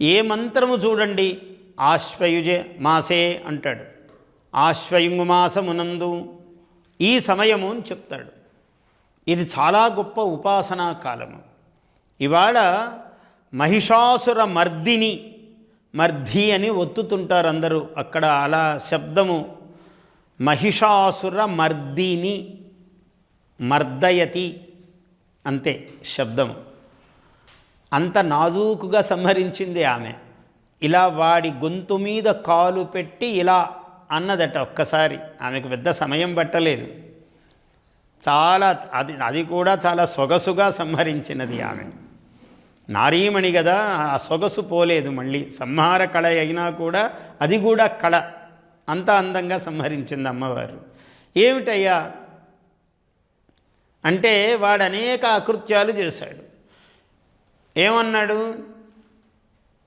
ఏ మంత్రము చూడండి? ఆశ్వయుజ మాసే అంటాడు. ఆశ్వయుంగు మాసమునందు ఈ సమయము అని చెప్తాడు. ఇది చాలా గొప్ప ఉపాసనా కాలము. ఇవాళ మహిషాసుర మర్దిని మర్ధి అని ఒత్తుతుంటారు అందరూ. అక్కడ అలా శబ్దము మహిషాసుర మర్దిని మర్దయతి అంతే శబ్దము. అంత నాజూకుగా సంహరించింది ఆమె. ఇలా వాడి గొంతు మీద కాలు పెట్టి ఇలా అన్నదట ఒక్కసారి. ఆమెకు పెద్ద సమయం పట్టలేదు. చాలా అది అది కూడా చాలా సొగసుగా సంహరించినది ఆమె. నారీమణి కదా ఆ సొగసు పోలేదు మళ్ళీ. సంహార కళ అయినా కూడా అది కూడా కళ. అంత అందంగా సంహరించింది అమ్మవారు. ఏమిటయ్యా? అంటే వాడు అనేక అకృత్యాలు చేశాడు. ఏమన్నాడు?